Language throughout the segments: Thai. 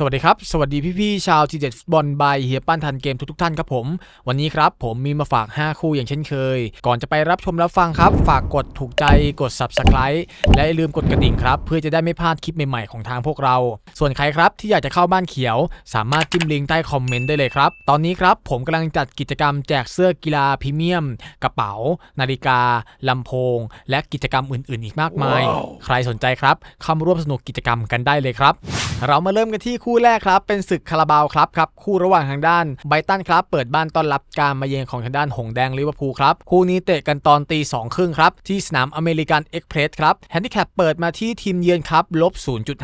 สวัสดีครับ สวัสดีพี่ๆชาวทีเด็ดฟุตบอลบายเฮียปั้นทันเกมทุกๆท่านครับผม วันนี้ครับผมมีมาฝาก 5 คู่อย่างเช่นเคย ก่อนจะไปรับชมรับฟังครับ ฝากกดถูกใจกด subscribe และอย่าลืมกดกระดิ่งครับ เพื่อจะได้ไม่พลาดคลิปใหม่ๆของทางพวกเรา ส่วนใครครับที่อยากจะเข้าบ้านเขียว สามารถจิ้มลิงก์ใต้คอมเมนต์ได้เลยครับ ตอนนี้ครับผมกำลังจัดกิจกรรมแจกเสื้อกีฬาพรีเมียม กระเป๋า นาฬิกาลำโพง และกิจกรรมอื่น ๆ อีกมากมาย ใครสนใจครับเข้ามาร่วมสนุกกิจกรรมกันได้เลยครับ เรามาเริ่มกันที่คู่แรกครับเป็นศึกคาราบาวครับครับคู่ระหว่างทางด้านไบตันครับเปิดบ้านต้อนรับการมาเยือนของทางด้านหงแดงลิเวอร์พูลครับคู่นี้เตะกันตอนตีสองครึ่งครับที่สนามอเมริกันเอ็กเพรสครับแฮนดิแคปเปิดมาที่ทีมเยือนครับลบ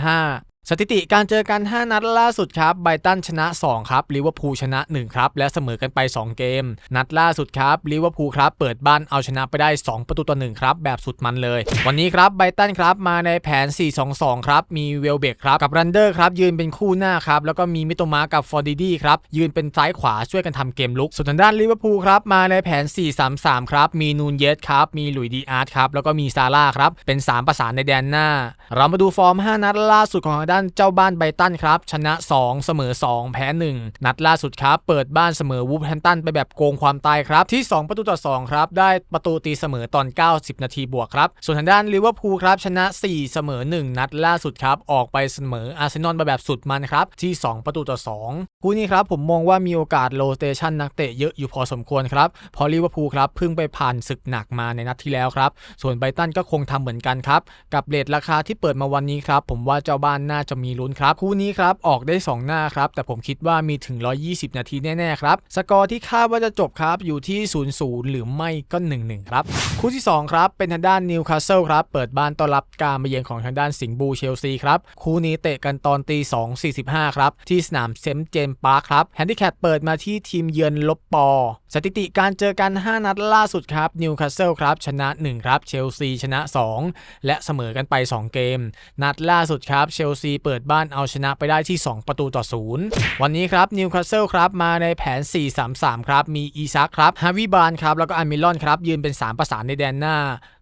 0.5 สถิติการเจอกัน 5 นัดล่าสุดครับไบตันชนะ 2 ครับลิเวอร์พูลชนะ 1 ครับ และเสมอกันไป 2 เกม นัดล่าสุดครับลิเวอร์พูลครับ เปิดบ้านเอาชนะไปได้ 2 ประตูต่อ1ครับ แบบสุดมันเลย วันนี้ครับไบตันครับมาในแผน 4-2-2 ครับ มีเวลเบกครับ กับรันเดอร์ครับ ยืนเป็นคู่หน้าครับ แล้วก็มีมิโตมากับฟอร์ดิดี้ครับ ยืนเป็นซ้ายขวาช่วยกันทำเกมลุก ส่วนทางด้านลิเวอร์พูลครับมาในแผน 4-3-3 ครับมีนูนเยสครับมีหลุยดีอาร์ตครับแล้วก็มีซาร่าครับเป็นสามประสานในแดนหน้า เรามาดูฟอร์ม 5 นัดล่าสุดของด้านเจ้าบ้านไบตันครับ ชนะ 2 เสมอ 2 แพ้ 1 นัดล่าสุดครับ เปิดบ้านเสมอวูฟแฮมตันไปแบบโกงความตายครับ ที่ 2 ประตูต่อ 2 ครับ ได้ประตูตีเสมอตอน 90 นาทีบวกครับ ส่วนทางด้านลิเวอร์พูลครับชนะ 4 เสมอ 1 นัดล่าสุดครับ ออกไปเสมออาร์เซนอลไปแบบสุดมันครับที่ 2 ประตูต่อ 2 คู่นี้ครับผมมองว่ามีโอกาสโลเตชันนักเตะเยอะอยู่พอสมควรครับเพราะลิเวอร์พูลครับเพิ่งไปผ่านศึกหนักมาในนัดที่แล้วครับส่วนไบตันก็คงทำเหมือนกันครับกับเรทราคาที่เปิดมาวันนี้ครับผมว่าเจ้าบ้านน่าจะมีลุ้นครับ คู่นี้ครับออกได้ 2 หน้าครับ แต่ผมคิดว่ามีถึง 120 นาทีแน่ ๆ ครับ สกอร์ที่คาดว่าจะจบครับ อยู่ที่ 0-0 หรือไม่ก็ 1-1 ครับ คู่ที่ 2 ครับ เป็นทางด้านนิวคาสเซิลครับ เปิดบ้านต้อนรับการมาเยือนของทางด้านสิงห์บูเชลซีครับ คู่นี้เตะกันตอนตี 2.45 ครับ ที่สนามเซมเจมปาร์คครับแฮนดิแคปเปิดมาที่ทีมเยือนลบปอ สถิติการเจอกัน 5 นัดล่าสุดครับนิวคาสเซิลครับชนะ 1 ครับเชลซีชนะ 2 และเสมอกันไป 2 เกม นัดล่าสุดครับเชลซีเปิดบ้านเอาชนะไปได้ที่ 2 ประตูต่อ0วันนี้ครับนิวคาสเซิลครับมาในแผน 4-3-3 ครับ มีอีซักครับฮาวิบานครับแล้วก็อามิลอนครับยืนเป็น 3 ประสานในแดนหน้า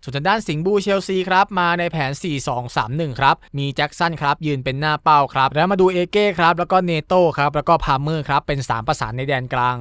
ส่วนทางด้านสิงห์บูเชลซีครับมาในแผน 4-2-3-1 ครับ มีแจ็คสันครับยืนเป็นหน้าเป้าครับ แล้วมาดูเอเก้ครับแล้วก็เนโต้ครับแล้วก็พาเมอร์ครับเป็น 3 ประสานในแดนกลาง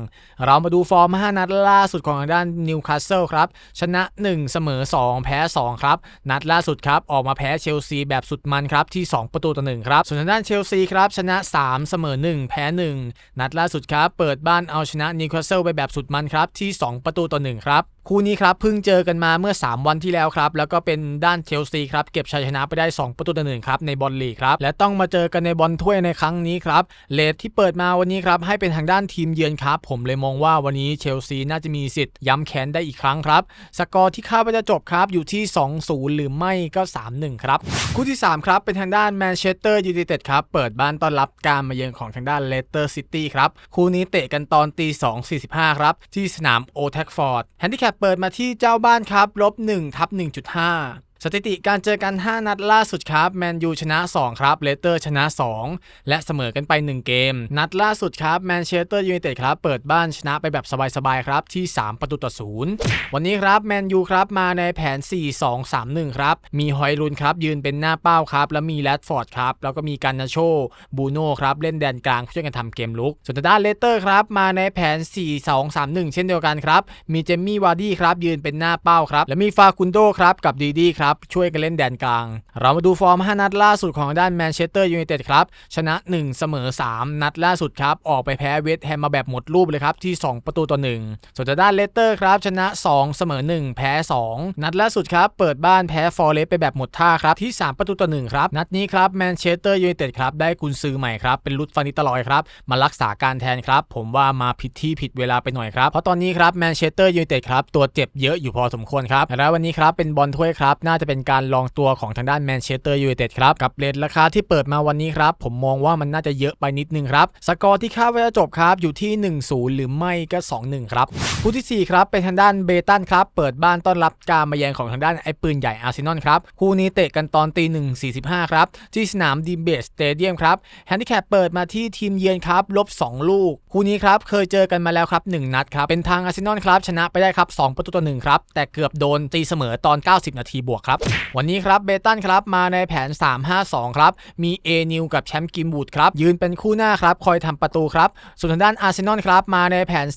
เรามาดูฟอร์ม 5 นัดล่าสุดของทางด้านนิวคาสเซิลครับชนะ 1 เสมอ 2 แพ้ 2 ครับ นัดล่าสุดครับออกมาแพ้เชลซีแบบสุดมันครับที่ 2 ประตูต่อ1ครับส่วนทางด้านเชลซีครับชนะ 3 เสมอ 1 แพ้ 1 นัดล่าสุดครับเปิดบ้านเอาชนะนิวคาสเซิลไปแบบสุดมันครับที่ 2 ประตูต่อ1ครับคู่นี้ครับเพิ่งเจอกันมาเมื่อ 3 วันที่แล้วครับ แล้วก็เป็นด้านเชลซีครับ เก็บชัยชนะไปได้ 2 ประตูต่อหนึ่งครับในบอลลีกครับ และต้องมาเจอกันในบอลถ้วยในครั้งนี้ครับเลทที่เปิดมาวันนี้ครับ ให้เป็นทางด้านทีมเยือนครับ ผมเลยมองว่าวันนี้เชลซีน่าจะมีสิทธิ์ย้ำแค้นได้อีกครั้งครับ สกอร์ที่คาดว่าจะจบครับอยู่ที่ 2-0 หรือไม่ก็ 3-1 ครับคู่ที่ 3 ครับ เป็นทางด้านแมนเชสเตอร์ยูไนเต็ดครับเปิดบ้านต้อนรับการมาเยือนของทางด้านเลสเตอร์ซิตี้ครับคู่นี้เตะกันตอนตี2.45ครับที่สนามโอแทคฟอร์ดแฮนดิแคปเปิดมาที่เจ้าบ้านครับลบ1ทับ1.5 สถิติการเจอกัน 5 นัดล่าสุดครับแมนยูชนะ 2 ครับเลสเตอร์ชนะ 2 และเสมอกันไป 1 เกม นัดล่าสุดครับแมนเชสเตอร์ยูไนเต็ดครับเปิดบ้านชนะไปแบบสบายๆครับที่ 3 ประตูต่อ0วันนี้ครับแมนยูครับมาในแผน 4-2-3-1 ครับ มีฮอยลุนครับยืนเป็นหน้าเป้าครับ แล้วมีแรดฟอร์ดครับแล้วก็มีการนาโชบูโน่ครับเล่นแดนกลางช่วยกันทำเกมลุก ส่วนทางด้านเลสเตอร์ครับมาในแผน 4-2-3-1 เช่นเดียวกันครับมีเจมมี่วาร์ดี้ครับยืนเป็นหน้าเป้าครับและมีฟาคุนโดครับกับดีดีครับช่วยกันเล่นแดนกลาง เรามาดูฟอร์ม 5 นัดล่าสุดของด้านแมนเชสเตอร์ยูไนเต็ดครับ ชนะ 1 เสมอ 3 นัดล่าสุดครับ ออกไปแพ้เวสต์แฮมมาแบบหมดรูปเลยครับ ที่ 2 ประตูต่อ 1 ส่วนด้านเลสเตอร์ครับ ชนะ 2 เสมอ 1 แพ้ 2 นัดล่าสุดครับ เปิดบ้านแพ้ฟอร์เรสไปแบบหมดท่าครับ ที่ 3 ประตูต่อ 1 ครับ นัดนี้ครับแมนเชสเตอร์ยูไนเต็ดครับ ได้กุนซือใหม่ครับ เป็นลุดฟานิตลอยครับ มารักษาการแทนครับ ผมว่ามาผิดที่ผิดเวลาไปหน่อยครับ เพราะตอนนี้ครับแมนเชสเตอร์ยูไนเต็ดครับ ตัวเจ็บเยอะอยู่พอสมควรครับ และวันนี้ครับเป็นบอลถ้วยครับน่าจะเป็นการลองตัวของทางด้านแมนเชสเตอร์ยูไนเต็ดครับกับเรทราคาที่เปิดมาวันนี้ครับผมมองว่ามันน่าจะเยอะไปนิดนึงครับสกอร์ที่คาดว่าจะจบครับอยู่ที่ 1-0 หรือไม่ก็ 2-1 ครับคู่ที่ 4 ครับเป็นทางด้านเบตันครับเปิดบ้านต้อนรับการมาเยือนของทางด้านไอ้ปืนใหญ่อาร์เซนอลครับคู่นี้เตะกันตอนตี1.45ครับที่สนามดีเบสสเตเดียมครับแฮนดิแคปเปิดมาที่ทีมเยือนครับลบ2ลูก คู่นี้ครับเคยเจอกันมาแล้วครับ1นัดครับเป็นทางอาร์เซนอลครับชนะไปได้ครับ2ประตูต่อ1ครับแต่เกือบโดนตีเสมอตอน 90 นาทีบวกครับครับ วันนี้ครับเบตันครับมาในแผน 3-5-2 ครับ มีเอนิวกับแชมป์กิมบูดครับ ยืนเป็นคู่หน้าครับ คอยทำประตูครับ ส่วนทางด้านอาร์เซนอลครับ มาในแผน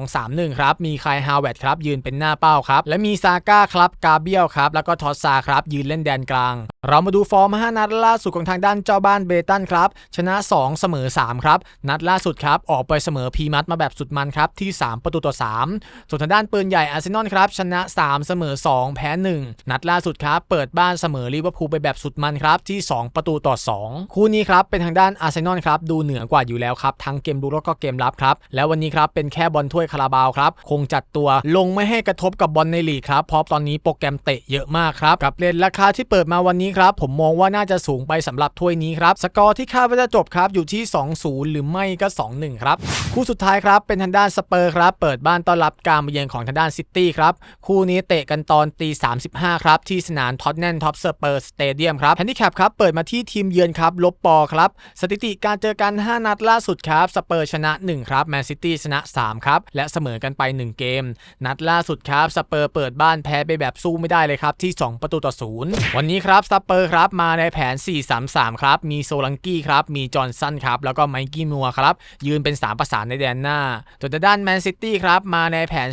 4-2-3-1 ครับ มีคายฮาวเวตครับ ยืนเป็นหน้าเป้าครับ และมีซาก้าครับกาเบียลครับ แล้วก็ทอสซาครับ ยืนเล่นแดนกลาง เรามาดูฟอร์ม 5 นัดล่าสุดของทางด้านเจ้าบ้านเบตันครับ ชนะ 2 เสมอ 3 ครับ นัดล่าสุดครับ ออกไปเสมอพีมัดมาแบบสุดมันครับ ที่ 3 ประตูต่อ 3 ส่วนทางด้านปืนใหญ่อาร์เซนอลครับ ชนะ 3 เสมอ 2 แพ้ 1 นัดล่าสุดครับเปิดบ้านเสมอลิเวอร์พูลไปแบบสุดมันครับที่ 2 ประตูต่อ 2 คู่นี้ครับเป็นทางด้านอาร์เซนอลครับดูเหนือกว่าอยู่แล้วครับทั้งเกมรุกแล้วก็เกมรับครับแล้ววันนี้ครับเป็นแค่บอลถ้วยคาราบาวครับคงจัดตัวลงไม่ให้กระทบกับบอลในลีกครับเพราะตอนนี้โปรแกรมเตะเยอะมากครับกับเรทราคาที่เปิดมาวันนี้ครับผมมองว่าน่าจะสูงไปสำหรับถ้วยนี้ครับสกอร์ที่คาดว่าจะจบครับอยู่ที่ 2-0 หรือไม่ก็ 2-1 ครับคู่สุดท้ายครับเป็นทางด้านสเปอร์ครับเปิดบ้านต้อนรับการมาเยือนของทางด้านซิตี้ครับคู่นี้เตะกันตอนตี35ครับที่สนามท็อตแนนท็อปสเปอร์สเตเดียมครับแฮนดิแคปครับเปิดมาที่ทีมเยือนครับลบปอครับสถิติการเจอกัน 5 นัดล่าสุดครับสเปอร์ชนะ 1 ครับแมนซิตี้ชนะ 3 ครับ และเสมอกันไป 1 เกม นัดล่าสุดครับสเปอร์เปิดบ้านแพ้ไปแบบสู้ไม่ได้เลยครับที่ 2 ประตูต่อ0วันนี้ครับสเปอร์ครับมาในแผน 4-3-3 ครับ มีโซลังกี้ครับ มีจอห์นสันครับ แล้วก็ไมกี้มัวครับ ยืนเป็น 3 ประสานในแดนหน้าส่วนด้านแมนซิตี้ครับมาในแผน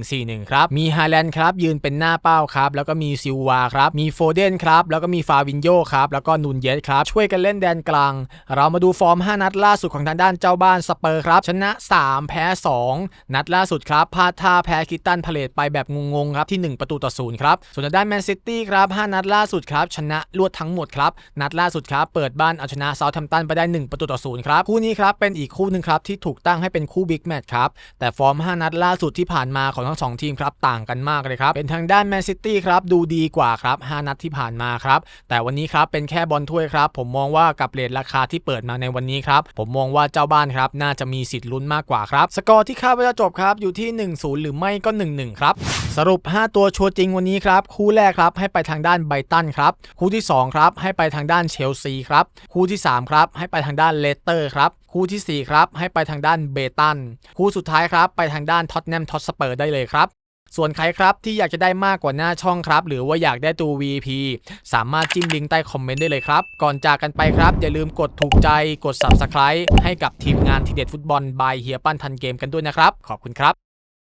4-1-4-1 ครับ มีฮาแลนด์ครับยืนเป็นหน้าเป้าครับ แล้วก็มีซิลวาครับ มีโฟเดนครับ แล้วก็มีฟาวินโยครับ แล้วก็นูนเยสครับ ช่วยกันเล่นแดนกลาง เรามาดูฟอร์ม 5 นัดล่าสุดของทางด้านเจ้าบ้านสเปอร์ครับ ชนะ 3 แพ้ 2 นัดล่าสุดครับพลาดท่าแพ้คิตตันพาเลตไปแบบงงๆครับที่ 1 ประตูต่อศูนย์ครับ ส่วนทางด้านแมนซิตี้ครับ 5 นัดล่าสุดครับ ชนะรวดทั้งหมดครับ นัดล่าสุดครับ เปิดบ้านเอาชนะเซาท์แฮมป์ตันไปได้ 1 ประตูต่อศูนย์ครับ คู่นี้ครับ เป็นอีกคู่หนึ่งครับที่ถูกตั้งให้เป็นคู่บิ๊กแมตช์ครับ แต่ฟอร์ม 5 นัดล่าสุดที่ผ่านมาของทั้งสองทีมครับต่างกันมากเลยครับ เป็นทางด้านแมนซิตี้ครับดูดีกว่าครับ 5 นัดที่ผ่านมาครับ แต่วันนี้ครับเป็นแค่บอลถ้วยครับ ผมมองว่ากับเรทราคาที่เปิดมาในวันนี้ครับ ผมมองว่าเจ้าบ้านครับ น่าจะมีสิทธิ์ลุ้นมากกว่าครับ สกอร์ที่คาดว่าจะจบครับ อยู่ที่ 1-0 หรือไม่ก็ 1-1 ครับ สรุป 5 ตัวชัวร์จริงวันนี้ครับ คู่แรกครับให้ไปทางด้านไบตันครับ คู่ที่ 2 ครับ ให้ไปทางด้านเชลซีครับ คู่ที่ 3 ครับ ให้ไปทางด้านเลสเตอร์ครับคู่ทีสี่4 ครับ ให้ไปทางด้านเบตัน คู่สุดท้ายครับ ไปทางด้านท็อตแนมท็อตสเปอร์ได้เลยครับ ส่วนใครครับที่อยากจะได้มากกว่าหน้าช่องครับ หรือว่าอยากได้ตัว VP สามารถจิ้มลิงก์ใต้คอมเมนต์ได้เลยครับ ก่อนจากกันไปครับ อย่าลืมกดถูกใจกด Subscribe ให้กับทีมงานทีเด็ดฟุตบอลบายเฮียปั้นทันเกมกันด้วยนะครับ ขอบคุณครับ